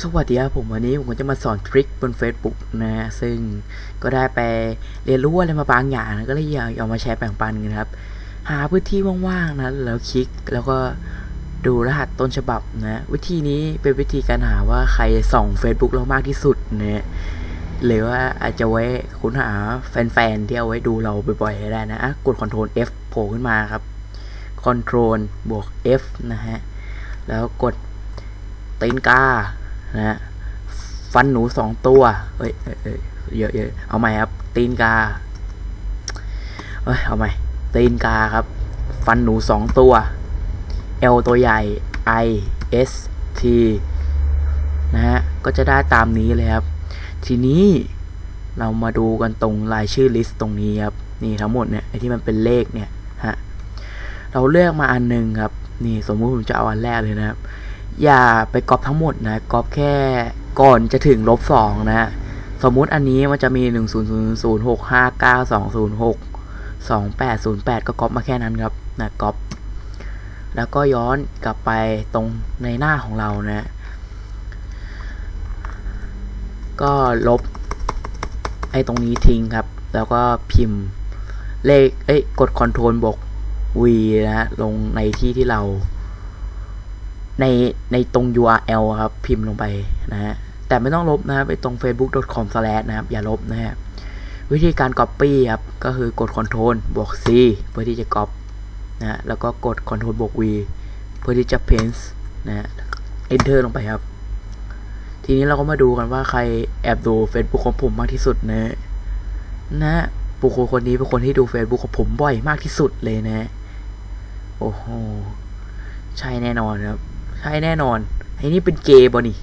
สวัสดีครับผมวันนี้ผมก็จะมาสอนทริคบน Facebook นะซึ่งก็ได้ไปเรียนรู้อะไรมาบางอย่างนะก็เลยอยากเอามาแชร์แบ่งปันกันครับ หาพื้นที่ว่างๆนะแล้วคลิกแล้วก็ดูรหัสต้นฉบับนะวิธีนี้เป็นวิธีการหาว่าใครส่อง Facebook เรามากที่สุดนะหรือว่าอาจจะไว้ค้นหาแฟนๆที่เอาไว้ดูเราบ่อยๆได้นะะกด Ctrl F โผล่ขึ้นมาครับ Ctrl บวก F นะฮะแล้วกดตีนกา นะฮะฟันหนูสองตัว เอ้ยเอ้ยเอ้ยเยอะเยอะเอาใหม่ครับ ตีนกา เอ้ย เอาใหม่ ตีนกาครับ ฟันหนูสองตัว L ตัวใหญ่ I S T นะฮะ ก็จะได้ตามนี้เลยครับ ทีนี้เรามาดูกันตรงรายชื่อลิสต์ตรงนี้ครับ นี่ทั้งหมดเนี่ยไอที่มันเป็นเลขเนี่ยฮะ เราเลือกมาอันหนึ่งครับ นี่สมมุติผมจะเอาอันแรกเลยนะครับ อย่าไปก๊อปทั้งหมดนะก๊อปแค่ก่อนจะถึงลบสองนะสมมุติอันนี้มันจะมีหนึ่งศูนย์ศูนย์หกห้าเก้าสองศูนย์หกสองแปดศูนย์แปดก็ก๊อปมาแค่นั้นครับนะก๊อปแล้วก็ย้อนกลับไปตรงในหน้าของเรานะ ก็ลบไอ้ตรงนี้ทิ้งครับ แล้วก็พิมพ์เลขเอ้ยกด Ctrl บวก V นะ ลงในที่ที่เรา ในในตรง URL ครับพิมพ์ลงไปนะฮะแต่ไม่ต้องลบนะครับไปตรง facebook.com/ นะครับ อย่าลบนะฮะวิธีการ Copy ครับก็คือกด Ctrl บวก C เพื่อที่จะ Copy นะฮะแล้วก็กด Ctrl บวก V เพื่อที่จะ Paste นะฮะ Enter ลงไปครับ ทีนี้เราก็มาดูกันว่าใครแอบดู Facebook ของผมมากที่สุดนะนะบุคคลคนนี้เป็นคนที่ดู Facebook ของผมบ่อยมากที่สุดเลยนะ โอ้โห ใช่แน่นอนครับ ใช่แน่นอน ไอ้นี่เป็นเกย์บอนี่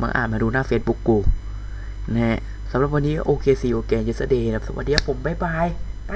มาอ่านมาดูหน้า Facebook กูนะฮะสำหรับวันนี้โอเคซีโอเคเยสเดย์นะครับสวัสดีครับผม บ๊ายบาย ไป